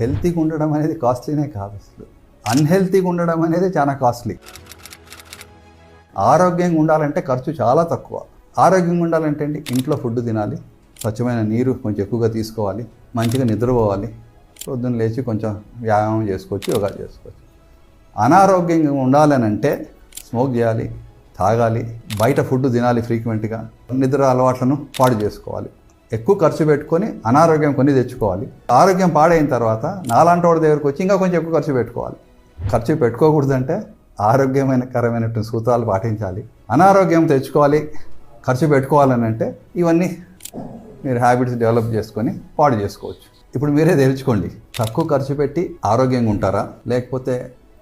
హెల్తీగా ఉండడం అనేది కాస్ట్లీనే కాదు అసలు. అన్హెల్తీగా ఉండడం అనేది చాలా కాస్ట్లీ. ఆరోగ్యంగా ఉండాలంటే ఖర్చు చాలా తక్కువ. ఆరోగ్యంగా ఉండాలంటే అండి ఇంట్లో ఫుడ్ తినాలి స్వచ్ఛమైన నీరు కొంచెం ఎక్కువగా తీసుకోవాలి మంచిగా నిద్రపోవాలి పొద్దున్న లేచి కొంచెం వ్యాయామం చేసుకోవచ్చు యోగా చేసుకోవచ్చు. అనారోగ్యంగా ఉండాలని అంటే స్మోక్ చేయాలి తాగాలి బయట ఫుడ్ తినాలి ఫ్రీక్వెంట్గా నిద్ర అలవాట్లను పాడు చేసుకోవాలి. ఎక్కువ ఖర్చు పెట్టుకొని అనారోగ్యం కొన్ని తెచ్చుకోవాలి. ఆరోగ్యం పాడైన తర్వాత నాలాంటి వాడి దగ్గరకు వచ్చి ఇంకా కొంచెం ఎక్కువ ఖర్చు పెట్టుకోవాలి. ఖర్చు పెట్టుకోకూడదంటే ఆరోగ్యమైన కరమైనటువంటి సూత్రాలు పాటించాలి. అనారోగ్యం తెచ్చుకోవాలి ఖర్చు పెట్టుకోవాలని అంటే ఇవన్నీ మీరు హ్యాబిట్స్ డెవలప్ చేసుకొని పాడు చేసుకోవచ్చు. ఇప్పుడు మీరే తెలుసుకోండి తక్కువ ఖర్చు పెట్టి ఆరోగ్యంగా ఉంటారా? లేకపోతే